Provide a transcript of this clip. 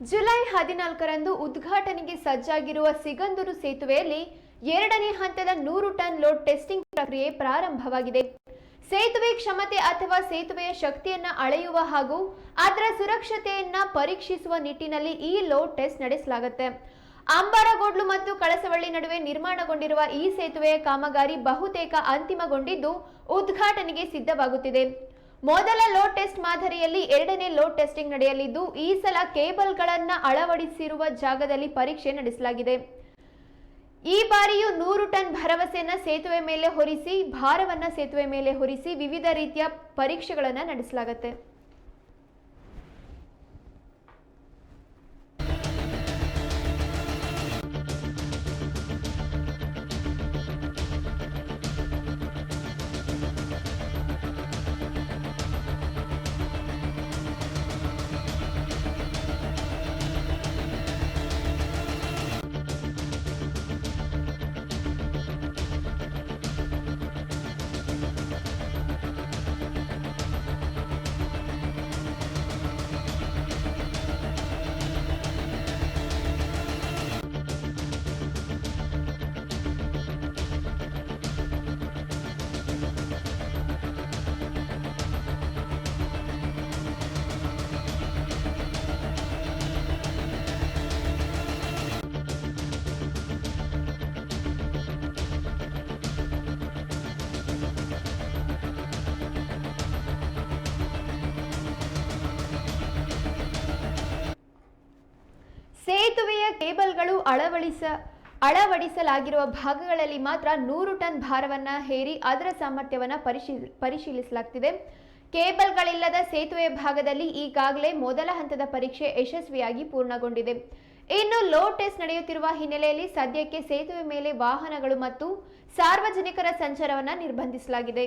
July ಹದಿನಾಲ್ಕರಂದು ಉದ್ಘಾಟನೆಗೆ ಸಜ್ಜಾಗಿರುವ ಸಿಗಂದೂರು ಸೇತುವೆಯಲ್ಲಿ ಎರಡನೇ ಹಂತದ ನೂರು ಟನ್ ಲೋಡ್ ಟೆಸ್ಟಿಂಗ್ ಪ್ರಕ್ರಿಯೆ ಪ್ರಾರಂಭವಾಗಿದೆ. ಸೇತುವೆ ಕ್ಷಮತೆ ಅಥವಾ ಸೇತುವೆಯ ಶಕ್ತಿಯನ್ನ ಅಳೆಯುವ ಹಾಗೂ ಅದರ ಸುರಕ್ಷತೆಯನ್ನ ಪರೀಕ್ಷಿಸುವ ನಿಟ್ಟಿನಲ್ಲಿ ಈ ಲೋಡ್ ಟೆಸ್ಟ್ ನಡೆಸಲಾಗುತ್ತೆ. ಅಂಬಾರಗೋಡ್ಲು ಮತ್ತು ಕಳಸವಳ್ಳಿ ನಡುವೆ ನಿರ್ಮಾಣಗೊಂಡಿರುವ ಈ ಸೇತುವೆಯ ಕಾಮಗಾರಿ ಬಹುತೇಕ ಅಂತಿಮಗೊಂಡಿದ್ದು ಉದ್ಘಾಟನೆಗೆ ಸಿದ್ಧವಾಗುತ್ತಿದೆ. ಮೊದಲ ಲೋಡ್ ಟೆಸ್ಟ್ ಮಾದರಿಯಲ್ಲಿ ಎರಡನೇ ಲೋಡ್ ಟೆಸ್ಟಿಂಗ್ ನಡೆಯಲಿದ್ದು, ಈ ಸಲ ಕೇಬಲ್ಗಳನ್ನ ಅಳವಡಿಸಿರುವ ಜಾಗದಲ್ಲಿ ಪರೀಕ್ಷೆ ನಡೆಸಲಾಗಿದೆ. ಈ ಬಾರಿಯೂ ನೂರು ಟನ್ ಭರವಸೆಯನ್ನ ಸೇತುವೆ ಮೇಲೆ ಹೊರಿಸಿ, ಭಾರವನ್ನ ಸೇತುವೆ ಮೇಲೆ ಹೊರಿಸಿ ವಿವಿಧ ರೀತಿಯ ಪರೀಕ್ಷೆಗಳನ್ನು ನಡೆಸಲಾಗುತ್ತೆ. ಅಳವಡಿಸ ಅಳವಡಿಸಲಾಗಿರುವ ಭಾಗಗಳಲ್ಲಿ ಮಾತ್ರ ನೂರು ಟನ್ ಭಾರವನ್ನ ಹೇರಿ ಅದರ ಸಾಮರ್ಥ್ಯವನ್ನ ಪರಿಶೀಲ ಪರಿಶೀಲಿಸಲಾಗ್ತಿದೆ. ಕೇಬಲ್ಗಳಿಲ್ಲದ ಸೇತುವೆ ಭಾಗದಲ್ಲಿ ಈಗಾಗಲೇ ಮೊದಲ ಹಂತದ ಪರೀಕ್ಷೆ ಯಶಸ್ವಿಯಾಗಿ ಪೂರ್ಣಗೊಂಡಿದೆ. ಇನ್ನು ಲೋ ಟೆಸ್ಟ್ ನಡೆಯುತ್ತಿರುವ ಹಿನ್ನೆಲೆಯಲ್ಲಿ ಸದ್ಯಕ್ಕೆ ಸೇತುವೆ ಮೇಲೆ ವಾಹನಗಳು ಮತ್ತು ಸಾರ್ವಜನಿಕರ ಸಂಚಾರವನ್ನು ನಿರ್ಬಂಧಿಸಲಾಗಿದೆ.